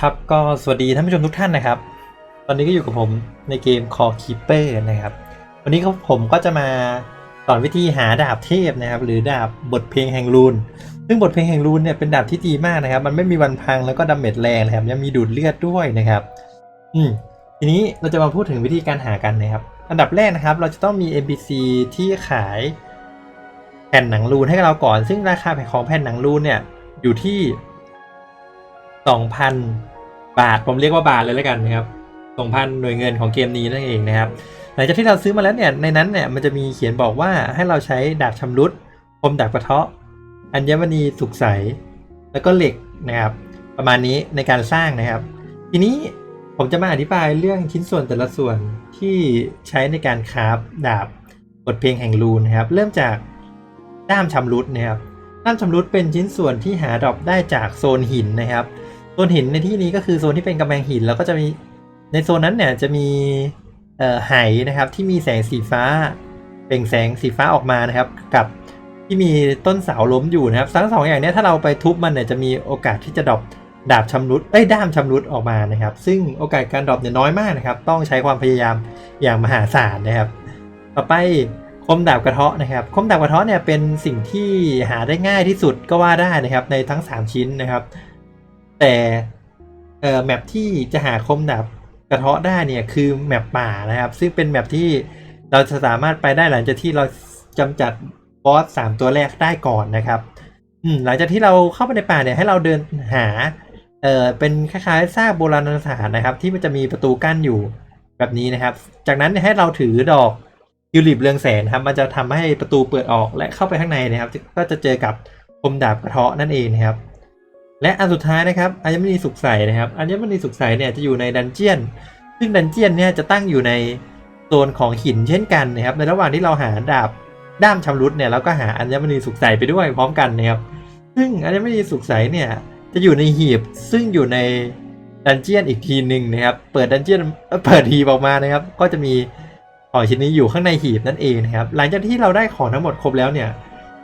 ครับก็สวัสดีท่านผู้ชมทุกท่านนะครับ ตอนนี้ก็อยู่กับผมในเกม Core Keeper นะครับ วันนี้ก็ผมก็จะมาสอนวิธีหาดาบเทพนะครับ หรือดาบบทเพลงแห่งรูน ซึ่งบทเพลงแห่งรูนเนี่ยเป็นดาบที่ดีมากนะครับ มันไม่มีวันพังแล้วก็ดาเมจแรงนะครับยังมีดูดเลือดด้วยนะครับ อืมทีนี้เราจะมาพูดถึงวิธีการหากันนะครับ อันดับแรกนะครับ เราจะต้องมี NPC ที่ขายแผ่นหนังรูนให้กับเราก่อน ซึ่งราคาแผงของแผ่นหนังรูนเนี่ยอยู่ที่ 2,000บาทผมเรียกว่าบาทเลยแล้วกันนะครับ2,000หน่วยเงินของเกมนี้นั่นเองนะครับหลังจากที่เราซื้อมาแล้วเนี่ยในนั้นเนี่ยมันจะมีเขียนบอกว่าให้เราใช้ดาบชำรุดคมดาบกระเทาะอัญมณีสุกใส แล้วก็เหล็กนะครับ ประมาณนี้ในการสร้างนะครับ ทีนี้ผมจะมาอธิบายเรื่องชิ้นส่วนแต่ละส่วนที่ใช้ในการคราฟดาบบทเพลงแห่งรูนนะครับ เริ่มจากด้ามชำรุดนะครับด้ามชำรุดเป็นชิ้นส่วนที่หาดรอปได้จากโซนหินนะครับ ซนหินในที่นี้ก็คือโซนที่เป็นกำแพงหินแล้วก็จะมีในโซนนั้นเนี่ยจะมีเอ่อไหนะครับที่มีแสงสีฟ้าเปล่งแสงสีฟ้าออกมานะครับ กับที่มีต้นเสาล้มอยู่นะครับทั้งสองอย่างเนี้ยถ้าเราไปทุบมันเนี่ยจะมีโอกาสที่จะดรอปดาบชำรุดเอ้ยด้ามชำรุดออกมานะครับ ซึ่งโอกาสการดรอปเนี่ยน้อยมากนะครับ ต้องใช้ความพยายามอย่างมหาศาลนะครับ ต่อไปคมดาบกระเทาะนะครับ คมดาบกระเทาะเนี่ยเป็นสิ่งที่หาได้ง่ายที่สุดก็ว่าได้นะครับ ในทั้ง 3 ชิ้นนะครับ แต่เอ่อแมปที่จะหาคมดาบกระเทาะได้เนี่ยคือแมปป่านะครับ ซึ่งเป็นแมปที่เราจะสามารถไปได้หลังจากที่เราจำจัดบอสสามตัวแรกได้ก่อนนะครับอืมหลังจากที่เราเข้าไปในป่าเนี่ยให้เราเดินหาเอ่อเป็นคล้ายๆซากโบราณสถานนะครับ ที่มันจะมีประตูกั้นอยู่แบบนี้นะครับ จากนั้นให้เราถือดอกทิวลิปเรืองแสงนครับ มันจะทำให้ประตูเปิดออกและเข้าไปข้างในนะครับ ก็จะเจอกับคมดาบกระเทาะนั่นเองนะครับ และอันสุดท้ายนะครับอัญมณีสุกใสนะครับอัญมณีสุกใสเนี่ยจะอยู่ในดันเจียน ซึ่งดันเจียนเนี่ยจะตั้งอยู่ในโซนของหินเช่นกันนะครับ ในระหว่างที่เราหาดาบด้ามชำรุดเนี่ยเราก็หาอัญมณีสุกใสไปด้วยพร้อมกันนะครับซึ่งอัญมณีสุกใสเนี่ยจะอยู่ในหีบซึ่งอยู่ในดันเจียนอีกทีหนึ่งนะครับ เปิดดันเจียนเอ่อเปิดหีบออกมานะครับ ก็จะมีของชิ้นนี้อยู่ข้างในหีบนั่นเองนะครับ หลังจากที่เราได้ของทั้งหมดครบแล้วเนี่ย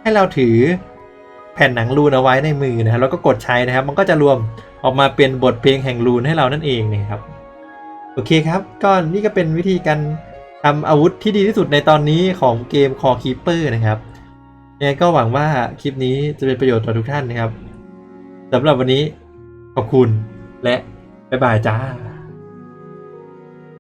ให้เราถือ แผ่นหนังรูนเอาไว้ในมือนะครับแล้วก็กดใช้นะครับ มันก็จะรวมออกมาเป็นบทเพลงแห่งรูนให้เรานั่นเองนะครับโอเคครับก็นี่ก็เป็นวิธีการทำอาวุธที่ดีที่สุดในตอนนี้ของเกม Core Keeper นะครับยังไงก็หวังว่าคลิปนี้จะเป็นประโยชน์ต่อทุกท่านนะครับสำหรับวันนี้ขอบคุณและบ๊ายบายจ้า